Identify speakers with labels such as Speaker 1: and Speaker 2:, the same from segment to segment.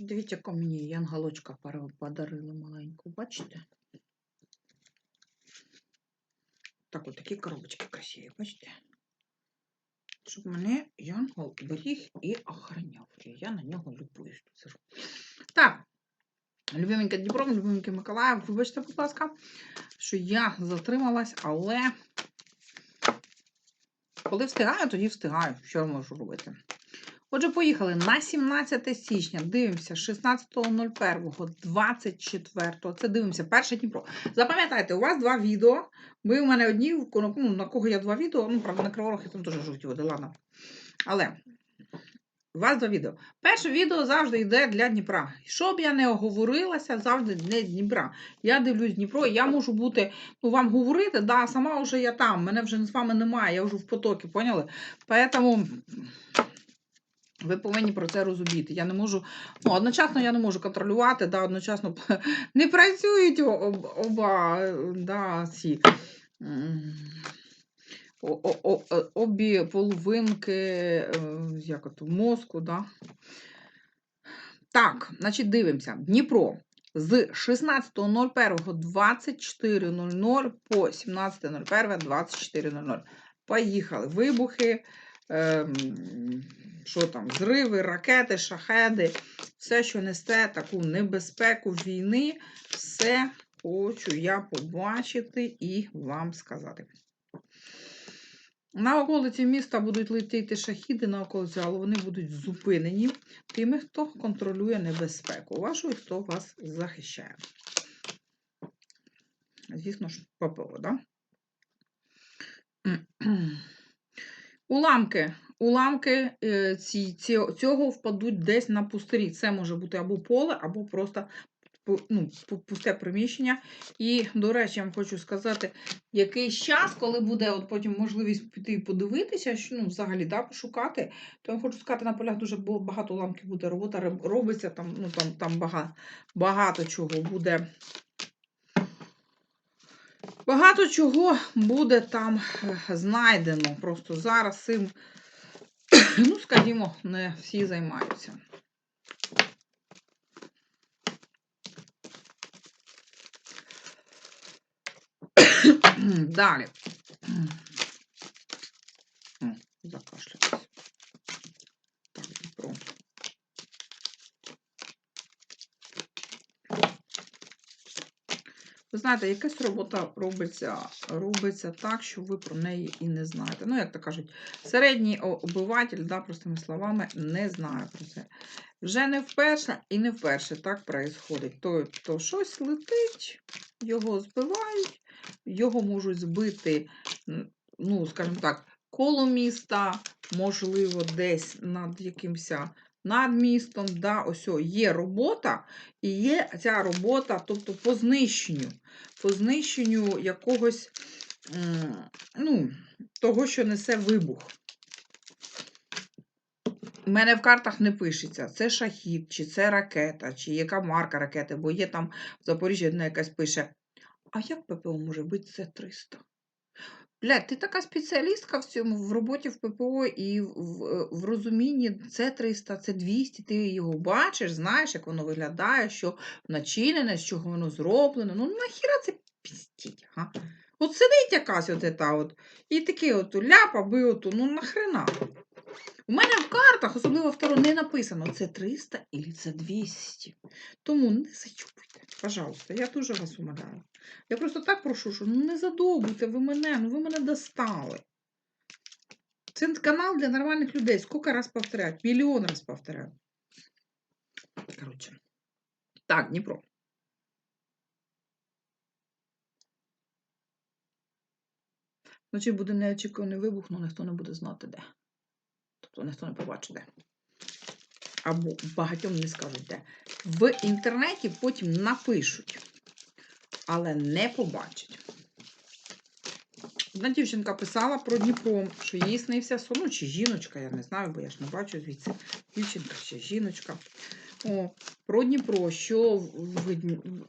Speaker 1: Дивіться, яка мені янголочка подарили маленьку, бачите? Так, от коробочки красиві, бачите? Щоб мене янгол беріг і охороняв. І я на нього любуюсь. Так, любименька Дніпро, любименький Миколаїв, вибачте, будь ласка, що я затрималась, але коли встигаю, тоді встигаю. Що я можу робити? Отже, поїхали на 17 січня. Дивимося 16.01.24. Це дивимося перше Дніпро. Запам'ятайте, у вас два відео. Ви у мене одні, ну, на кого я два відео. Ну, правда, на Криворохи там теж жовті води, ладно. Але у вас два відео. Перше відео завжди йде для Дніпра. Щоб я не оговорилася, завжди для Дніпра. Я дивлюсь Дніпро, я можу бути, ну, вам говорити, да, сама вже я там, мене вже з вами немає, я вже в потокі, поняли? Поэтому ви повинні про це розуміти. Я не можу, ну, одночасно я не можу контролювати, да, одночасно не працюють об- оба да, ці. е, Обі половинки е, як от, мозку, да. Так, значить, дивимося. Дніпро з 16.01.24.00 по 17.01.24.00. Поїхали. Вибухи, що там, зриви, ракети, шахеди, все, що несе таку небезпеку війни, все хочу я побачити і вам сказати. На околиці міста будуть летіти шахіди на околиці, але вони будуть зупинені тими, хто контролює небезпеку вашу і хто вас захищає. Звісно ж, ППО, да? Уламки. Уламки е, ці, цього впадуть десь на пустирі. Це може бути або поле, або просто ну, пусте приміщення. І, до речі, я вам хочу сказати, якийсь час, коли буде от потім можливість піти подивитися, що ну, взагалі да, пошукати, то я хочу сказати, на полях дуже багато уламків буде. Робота роб- робиться, там, ну, там, там багато, багато чого буде. Багато чого буде там е, знайдено. Просто зараз цим, ну, скажімо, не всі займаються. Далі. Закашлялась. Так, Дніпро. Ви знаєте, якась робота робиться, робиться так, що ви про неї і не знаєте. Ну, як то кажуть, середній обиватель, да, простими словами, не знає про це. Вже не вперше і не вперше так происходить. То, то щось летить, його збивають, його можуть збити, ну, скажімо так, коло міста, можливо, десь над якимось над містом. Да, ось є робота, і є ця робота, тобто по знищенню, по знищенню якогось ну, того, що несе вибух. У мене в картах не пишеться, це шахід, чи це ракета, чи яка марка ракети, бо є там в Запоріжжі одна якась пише: А як ППО може бути це 300? Блядь, ти така спеціалістка в цьому в роботі в ППО і в, в, в розумінні це 300, це 200, ти його бачиш, знаєш, як воно виглядає, що начинене, з чого воно зроблено. Ну нахіра це пістіть, га? От сидить якась от та от, і такий от ляп, аби оту, ну нахрена. У мене в картах, особливо в Таро, не написано, це 300 і це 200. Тому не зачупуйте, пожалуйста, я дуже вас умоляю. Я просто так прошу, що ну не задовбуйте ви мене, ну ви мене достали. Це канал для нормальних людей. Сколько раз повторять? Мільйон раз повторяю. Коротше. Так, Дніпро. Вночі буде неочікуваний вибух, але ніхто не буде знати де. Тобто ніхто не побачить де. Або багатьом не скажуть. В інтернеті потім напишуть, але не побачать. Одна дівчинка писала про Дніпро, що їй снився сон, ну, чи жіночка, я не знаю, бо я ж не бачу звідси. Дівчинка чи жіночка. О, про Дніпро, що в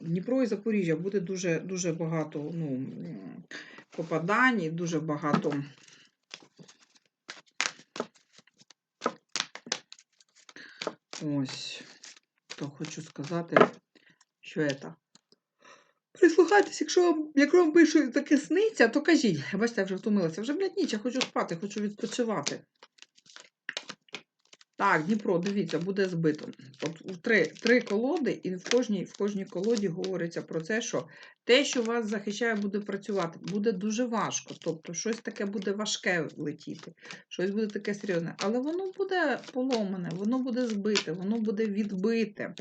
Speaker 1: Дніпро і Запоріжжя буде дуже, дуже багато ну, попадань, дуже багато. Ось. то хочу сказати, що это. Прислухайтесь, якщо вам, якщо вам пишуть таке сниться, то кажіть. Бачите, я вже втомилася. Вже, блядь, ніч, я хочу спати, хочу відпочивати. Так, Дніпро, дивіться, буде збито. От три, три колоди, і в кожній, в кожній колоді говориться про це, що те, що вас захищає, буде працювати, буде дуже важко. Тобто щось таке буде важке летіти, щось буде таке серйозне. Але воно буде поломане, воно буде збите, воно буде відбите.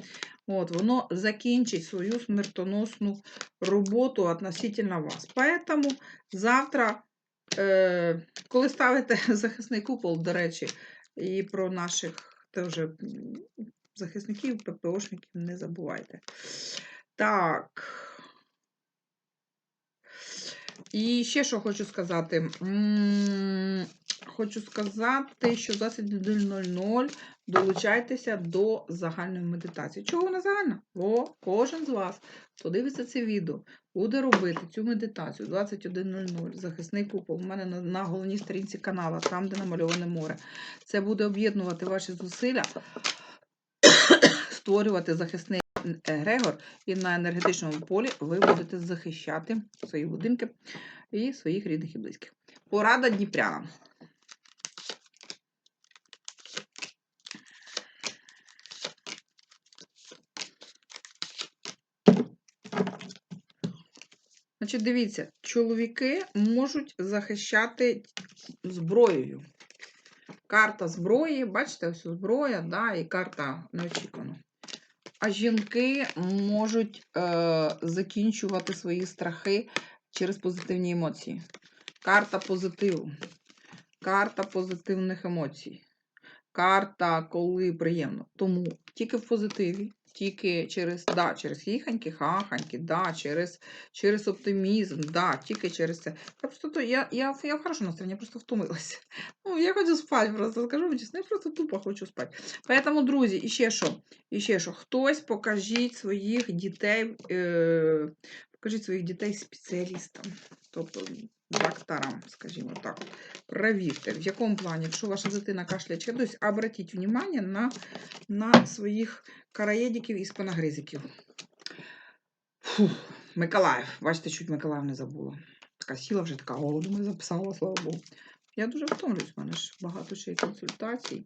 Speaker 1: От, воно закінчить свою смертоносну роботу относительно вас. Поэтому завтра, е, коли ставите захисний купол, до речі, і про наших теж захисників, ППОшників не забувайте. Так. І ще що хочу сказати. Хочу сказати, що 21.00 долучайтеся до загальної медитації. Чого вона загальна? Бо кожен з вас, хто дивиться це відео, буде робити цю медитацію 21.00, захисний купол. У мене на, на головній сторінці каналу, там, де намальоване море. Це буде об'єднувати ваші зусилля, створювати захисний егрегор, і на енергетичному полі ви будете захищати свої будинки і своїх рідних і близьких. Порада Дніпрянам. Значить, дивіться, чоловіки можуть захищати зброєю. Карта зброї, бачите, ось зброя, да, і карта неочікувано. А жінки можуть е, закінчувати свої страхи через позитивні емоції. Карта позитиву. Карта позитивних емоцій. Карта, коли приємно. Тому тільки в позитиві, тільки через, да, через хіханьки, хаханьки, да, через, через оптимізм, да, тільки через це. Я просто то, я, я, я в хорошому настроєнні, я просто втомилася. Ну, я хочу спати, просто скажу вам чесно, я просто тупо хочу спати. Поэтому, друзі, і ще що? І ще що? Хтось покажіть своїх дітей, е, покажіть своїх дітей спеціалістам. Тобто докторам, скажімо так. Провірте, в якому плані, якщо ваша дитина кашляє чи дось, обратіть внимание на, на своїх караєдиків і спиногризиків. Фух, Миколаїв. Бачите, чуть Миколаїв не забула. Така сіла вже така, думаю, записала, слава Богу. Я дуже втомлююсь, в мене ж багато ще й консультацій.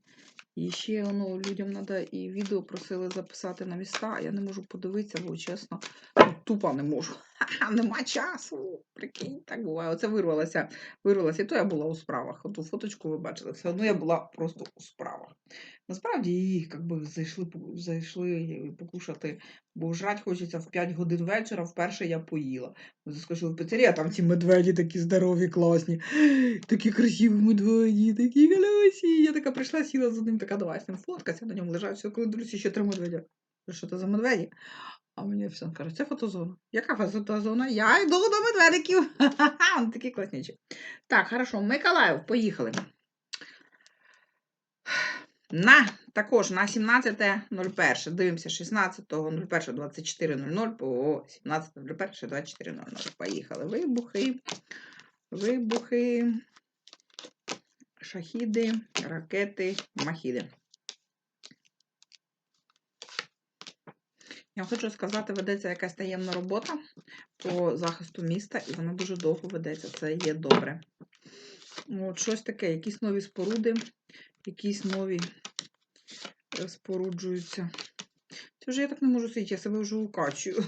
Speaker 1: І ще воно людям треба і відео просили записати на міста, а я не можу подивитися, бо чесно, ну, тупо не можу. Ха-ха, нема часу. Прикинь, так буває. Оце вирвалося. Вирвалося. І то я була у справах. Оту фоточку ви бачили, все одно я була просто у справах. Насправді її якби зайшли, зайшли покушати, бо жрать хочеться в 5 годин вечора. Вперше я поїла. Ми заскочили в піцерію, а там ці медведі такі здорові, класні. Такі красиві медведі, такі голосі. Я така прийшла, сіла за ним, така давай з ним фоткатися, на ньому лежать. Все, коли дивлюся, ще три медведя. Що це за медведі? А мені все каже, це фотозона. Яка фотозона? Я йду до медведиків. Ха-ха, Вони такі класнічі. Так, хорошо, Миколаїв, поїхали. На, також на 17.01. Дивимося 16.01.24.00 по 17.01.24.00. Поїхали. Вибухи. Вибухи. Шахіди, ракети, махіди. Я хочу сказати, ведеться якась таємна робота по захисту міста, і вона дуже довго ведеться. Це є добре. От, щось таке, якісь нові споруди, якісь нові е, споруджуються. Це вже я так не можу сидіти, я себе вже укачую.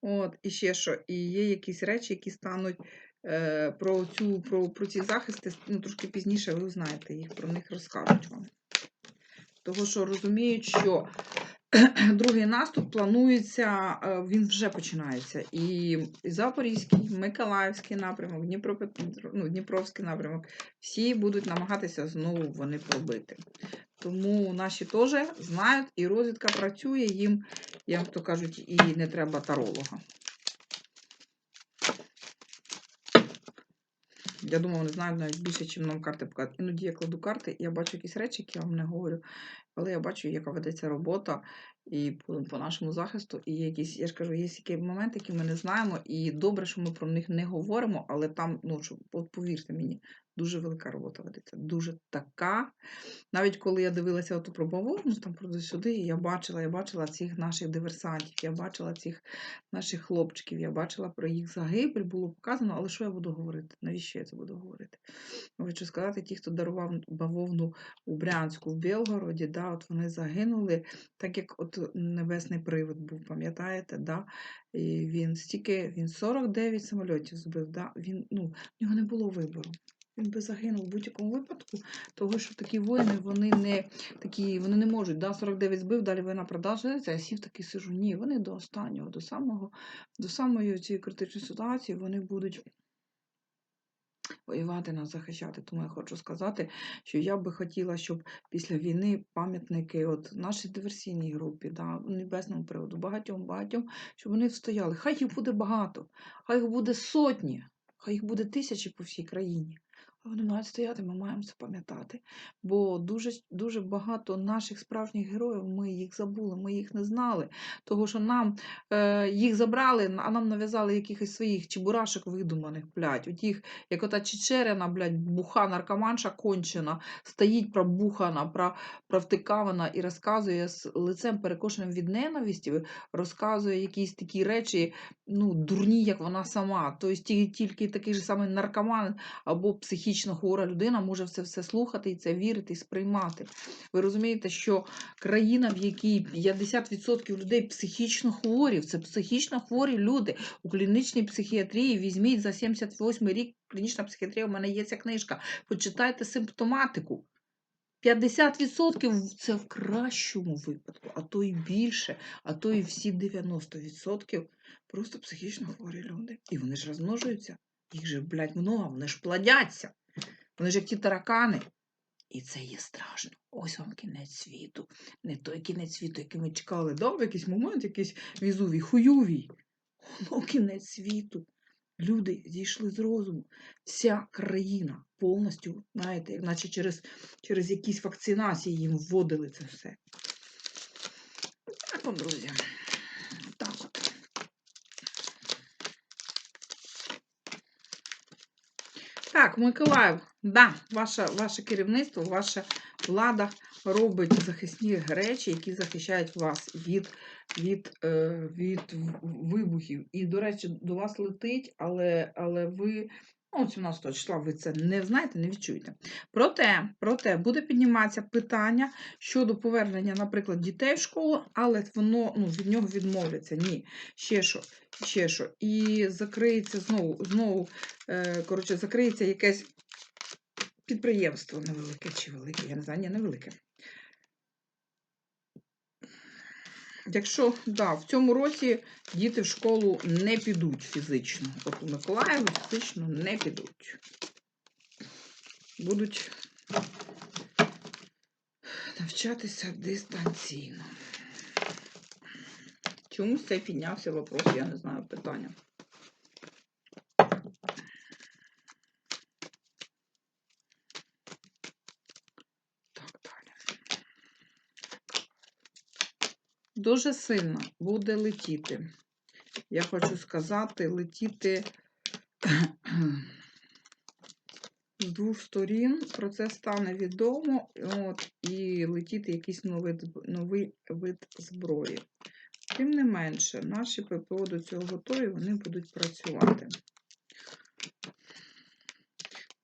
Speaker 1: От, і ще що, і є якісь речі, які стануть е, про, цю, про, про ці захисти, ну, трошки пізніше ви узнаєте їх, про них розкажуть вам. Того, що розуміють, що другий наступ планується, е, він вже починається. І Запорізький, Миколаївський напрямок, ну, Дніпровський напрямок, всі будуть намагатися знову вони пробити. Тому наші теж знають, і розвідка працює, їм, як то кажуть, і не треба таролога. Я думаю, вони знають навіть більше, ніж нам карти показують. Іноді я кладу карти, і я бачу якісь речі, які я вам не говорю. Але я бачу, яка ведеться робота і по, по нашому захисту. І якісь, я ж кажу, є які моменти, які ми не знаємо. І добре, що ми про них не говоримо, але там, ну, повірте мені, дуже велика робота ведеться. Дуже така. Навіть коли я дивилася оту про бавовну, там про сюди, я бачила, я бачила цих наших диверсантів, я бачила цих наших хлопчиків, я бачила про їх загибель, було показано, але що я буду говорити? Навіщо я це буду говорити? Хочу сказати, ті, хто дарував бавовну у Брянську в Білгороді, да, от вони загинули, так як от небесний привид був, пам'ятаєте? Да? І він стільки, він 49 самольотів збив, да? він, ну, в нього не було вибору. Він би загинув в будь-якому випадку, того що такі воїни, вони не такі, вони не можуть. Да, 49 збив, далі війна продовжується, а сів такий сижу. Ні, вони до останнього, до самого, до самої цієї критичної ситуації вони будуть воювати нас захищати. Тому я хочу сказати, що я би хотіла, щоб після війни пам'ятники, от нашій диверсійній групі, да, небесному приводу, багатьом багатьом, щоб вони встояли. Хай їх буде багато, хай їх буде сотні, хай їх буде тисячі по всій країні. Вони мають стояти, ми маємо це пам'ятати. Бо дуже, дуже багато наших справжніх героїв ми їх забули, ми їх не знали. Того, що нам е, їх забрали, а нам нав'язали якихось своїх чебурашок видуманих, блядь. От їх, як ота Чечерина, блядь, буха наркоманша кончена, стоїть пробухана, провтикавана і розказує з лицем перекошеним від ненависті, розказує якісь такі речі, ну, дурні, як вона сама. Тобто тільки такий же самий наркоман або психічно хвора людина може це все слухати і це вірити і сприймати. Ви розумієте, що країна, в якій 50% людей психічно хворі, це психічно хворі люди у клінічній психіатрії. Візьміть за 78 рік клінічна психіатрія. У мене є ця книжка. Почитайте симптоматику. 50% це в кращому випадку, а то і більше, а то і всі 90% просто психічно хворі люди. І вони ж розмножуються. Їх же, блядь, много, вони ж плодяться. Вони ж як ті таракани. І це є страшно. Ось вам кінець світу. Не той кінець світу, який ми чекали. Да, в якийсь момент, якийсь візувій, хуйовій. Ну, кінець світу. Люди зійшли з розуму. Вся країна повністю, знаєте, наче через, через якісь вакцинації їм вводили це все. Так, друзі. Так от. Миколаїв, да, ваше, ваше керівництво, ваша влада робить захисні речі, які захищають вас від, від, е, від вибухів. І, до речі, до вас летить, але, але ви. Ну, 17 числа ви це не знаєте, не відчуєте. Проте, проте буде підніматися питання щодо повернення, наприклад, дітей в школу, але воно ну, від нього відмовляться. Ні, ще що, ще що. І закриється знову, знову е, коротше, закриється якесь підприємство невелике чи велике, я не знаю, ні, невелике. Якщо да, в цьому році діти в школу не підуть фізично, от у Миколаєві фізично не підуть. Будуть навчатися дистанційно. Чомусь це піднявся вопрос, я не знаю питання. Дуже сильно буде летіти. Я хочу сказати, летіти з двох сторін. Про це стане відомо. От, і летіти якийсь новий, новий вид зброї. Тим не менше, наші ППО до цього готові, вони будуть працювати.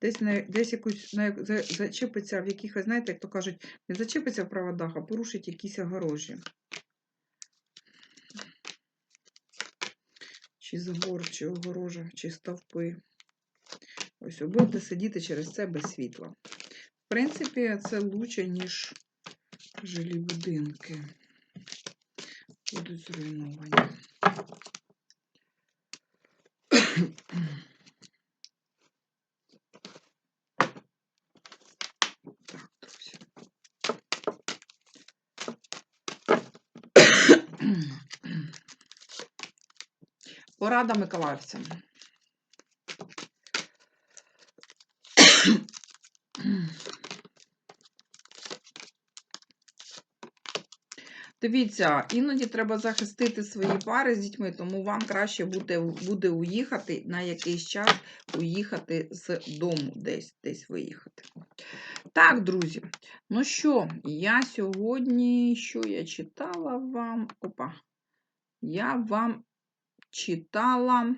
Speaker 1: Десь, на, десь якусь на, за, зачепиться в якихось, знаєте, як то кажуть, не зачепиться в проводах, а порушить якісь огорожі. Чи забор, чи огорожа, чи стовпи. Ось ви будете сидіти через це без світла. В принципі, це лучше, ніж жилі будинки. Будуть зруйновані. Так, друзі. Порада миколаївцям. Дивіться, іноді треба захистити свої пари з дітьми, тому вам краще буде, буде уїхати на якийсь час, уїхати з дому, десь, десь виїхати. Так, друзі, ну що, я сьогодні, що я читала вам? Опа. Я вам читала.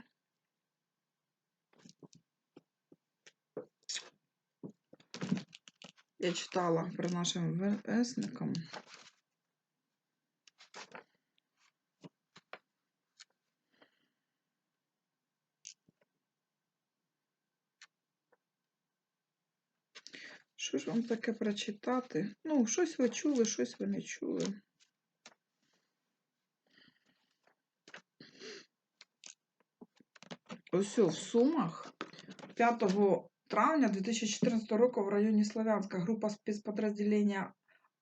Speaker 1: Я читала про нашим весникам. Що ж вам таке прочитати? Ну, щось ви чули, щось ви не чули. Ось в Сумах 5 травня 2014 року в районі Славянська група спецподрозділення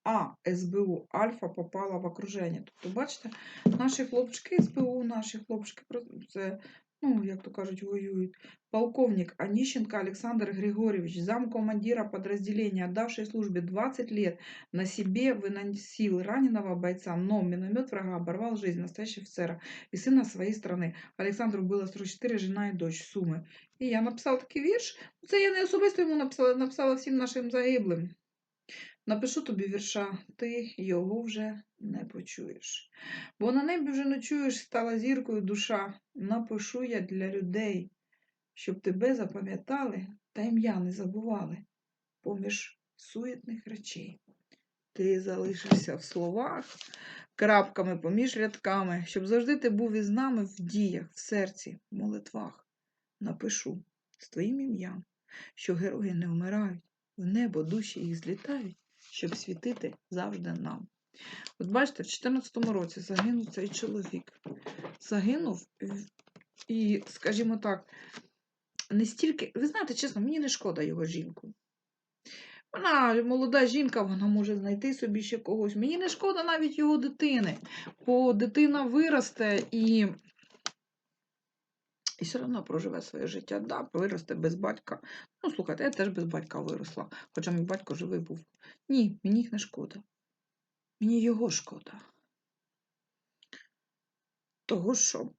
Speaker 1: А СБУ Альфа попала в окруження. Тобто, бачите, наші хлопчики СБУ, наші хлопчики, це, ну, як то кажуть, воюють. Полковник Онищенко Александр Григорьевич, замкомандира подразделения, отдавший службе 20 лет, на себе выносил раненого бойца, но миномет врага оборвал жизнь настоящего офицера и сына своей страны. Александру было 44, жена и дочь Суми. І я написала такий вірш. Це я не особисто йому написала, написала всім нашим загиблим. Напишу тобі вірша, ти його вже не почуєш. Бо на небі вже не чуєш, стала зіркою душа. Напишу я для людей, щоб тебе запам'ятали та ім'я не забували поміж суетних речей. Ти залишишся в словах, крапками поміж рядками, щоб завжди ти був із нами в діях, в серці, в молитвах. Напишу з твоїм ім'ям, що герої не вмирають, в небо душі їх злітають, щоб світити завжди нам. От бачите, в 2014 році загинув цей чоловік. Загинув і, скажімо так, не стільки. Ви знаєте, чесно, мені не шкода його жінку. Вона молода жінка, вона може знайти собі ще когось. Мені не шкода навіть його дитини, бо дитина виросте і і все одно проживе своє життя. Да, виросте без батька. Ну, слухайте, я теж без батька виросла, хоча мій батько живий був. Ні, мені їх не шкода. Мені його шкода. Того що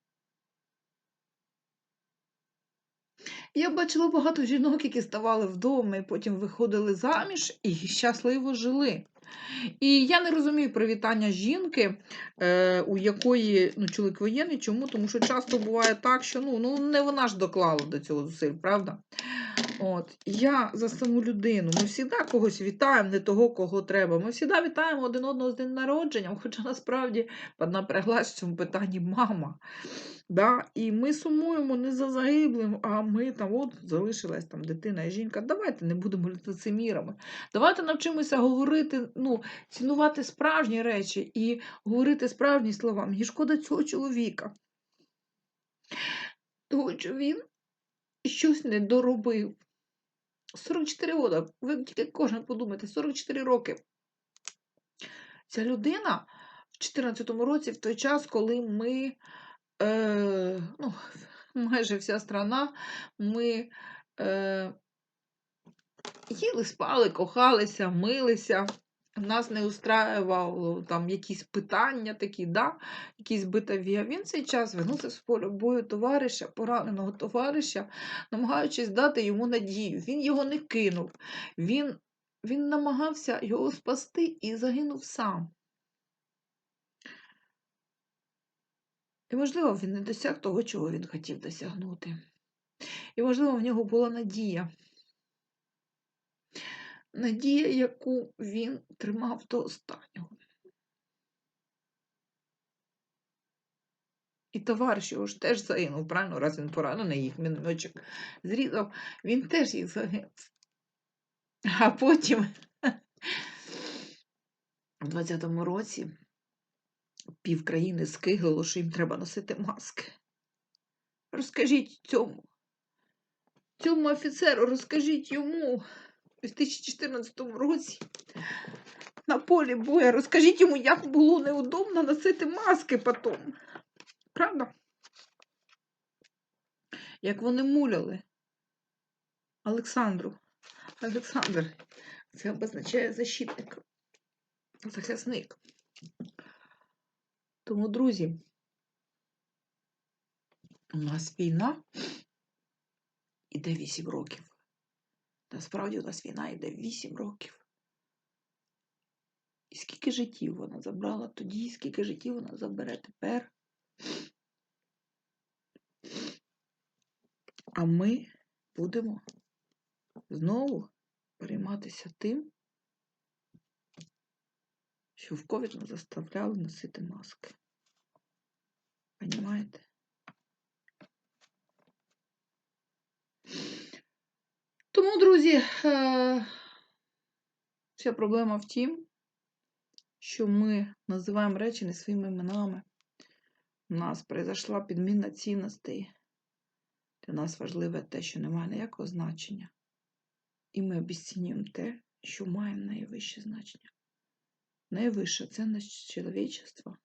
Speaker 1: Я бачила багато жінок, які ставали вдома і потім виходили заміж і щасливо жили. І я не розумію привітання жінки, е, у якої ну, чоловік воєнний. Чому? Тому що часто буває так, що ну, ну не вона ж доклала до цього зусиль, правда? От, Я за саму людину. Ми завжди когось вітаємо, не того, кого треба. Ми завжди вітаємо один одного з днем народження, хоча насправді напряглась в цьому питанні мама. Да? І ми сумуємо не за загиблим, а ми там от залишилась там дитина і жінка. Давайте не будемо лицемірами. Давайте навчимося говорити, ну, цінувати справжні речі і говорити справжні слова. Мені шкода цього чоловіка. Того, що він щось не доробив. 44 роки. Ви тільки кожен подумайте, 44 роки. Ця людина в 2014 році, в той час, коли ми, е, ну, майже вся страна, ми е, їли, спали, кохалися, милися. Нас не устраювало там якісь питання такі, да? якісь битові. А він цей час вернувся з полю бою товариша, пораненого товариша, намагаючись дати йому надію. Він його не кинув. Він, Він намагався його спасти і загинув сам. І, можливо, він не досяг того, чого він хотів досягнути. І, можливо, в нього була надія надія, яку він тримав до останнього. І товариш його ж теж загинув, правильно, раз він поранений, їх мінометчик зрізав, він теж їх загинув. А потім, в 20-му році, пів країни скиглило, що їм треба носити маски. Розкажіть цьому, цьому офіцеру, розкажіть йому. У 2014 році на полі боя. Розкажіть йому, як було неудобно носити маски потім. Правда? Як вони муляли Олександру. Олександр, це обозначає защитник, захисник. Тому, друзі, у нас війна іде 8 років. Насправді у нас війна йде 8 років. І скільки життів вона забрала тоді, скільки життів вона забере тепер. А ми будемо знову перейматися тим, що в ковід нас заставляли носити маски. Понімаєте? Тому, друзі, е, вся проблема в тім, що ми називаємо речі не своїми іменами. У нас произошла підміна цінностей. Для нас важливе те, що не має ніякого значення. І ми обіцінюємо те, що має найвище значення. Найвища цінність чоловічества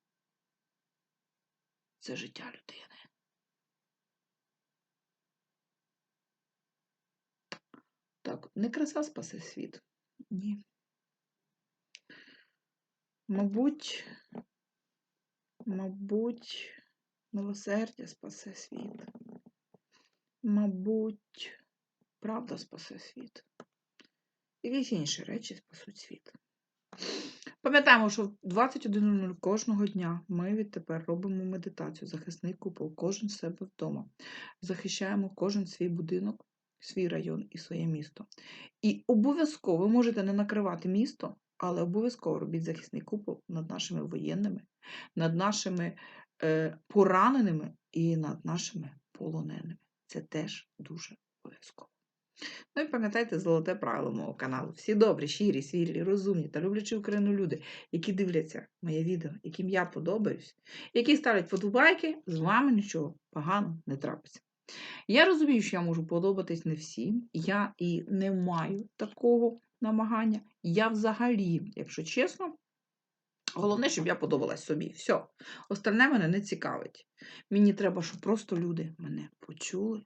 Speaker 1: це життя людини. Так, не краса спасе світ. Ні. Мабуть, мабуть, милосердя спасе світ. Мабуть, правда спасе світ. Якісь інші речі спасуть світ. Пам'ятаємо, що в 21.00 кожного дня ми відтепер робимо медитацію, захисний купол, кожен себе вдома. Захищаємо кожен свій будинок, свій район і своє місто. І обов'язково ви можете не накривати місто, але обов'язково робіть захисний купол над нашими воєнними, над нашими е, пораненими і над нашими полоненими. Це теж дуже обов'язково. Ну і пам'ятайте золоте правило мого каналу. Всі добрі, щирі, світлі, розумні та люблячі Україну люди, які дивляться моє відео, яким я подобаюсь, які ставлять подобайки, з вами нічого поганого не трапиться. Я розумію, що я можу подобатись не всім. Я і не маю такого намагання. Я взагалі, якщо чесно, головне, щоб я подобалась собі. Все. Остальне мене не цікавить. Мені треба, щоб просто люди мене почули,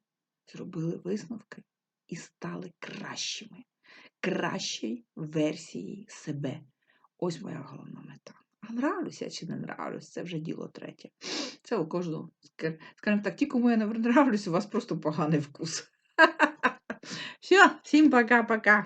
Speaker 1: зробили висновки і стали кращими, кращою версією себе. Ось моя головна мета. А нравлюся чи не нравлюсь, це вже діло третє. Це у кожного. Скажімо так, ті, кому я не нравлюсь, у вас просто поганий вкус. Все, всім пока-пока.